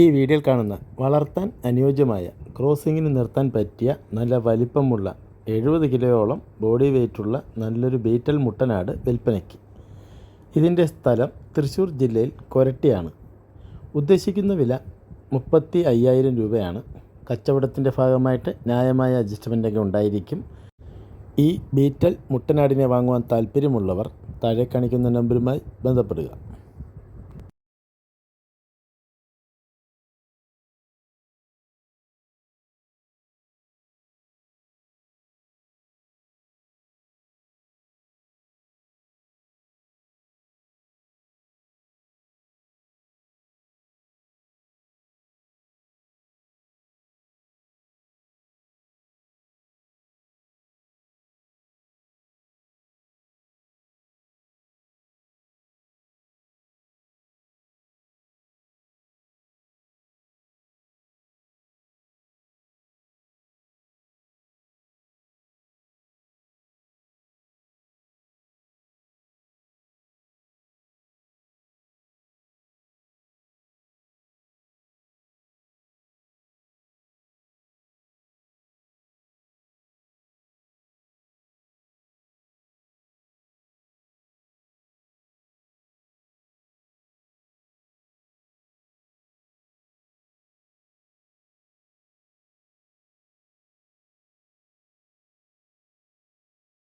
ഈ വീഡിയോയിൽ കാണുന്ന വളർത്താൻ അനുയോജ്യമായ ക്രോസിങ്ങിന് നിർത്താൻ പറ്റിയ നല്ല വലിപ്പമുള്ള എഴുപത് കിലോയോളം ബോഡി വെയ്റ്റുള്ള നല്ലൊരു ബീറ്റൽ മുട്ടനാട് വിൽപ്പനയ്ക്ക്. ഇതിന്റെ സ്ഥലം തൃശ്ശൂർ ജില്ലയിൽ കൊരട്ടിയാണ്. ഉദ്ദേശിക്കുന്ന വില മുപ്പത്തി അയ്യായിരം രൂപയാണ്. കച്ചവടത്തിന്റെ ഭാഗമായിട്ട് ന്യായമായ അഡ്ജസ്റ്റ്മെന്റൊക്കെ ഉണ്ടായിരിക്കും. ഈ ബീറ്റൽ മുട്ടനാടിനെ വാങ്ങുവാൻ താല്പര്യമുള്ളവർ താഴെ കാണിക്കുന്ന നമ്പറുമായി ബന്ധപ്പെടുക.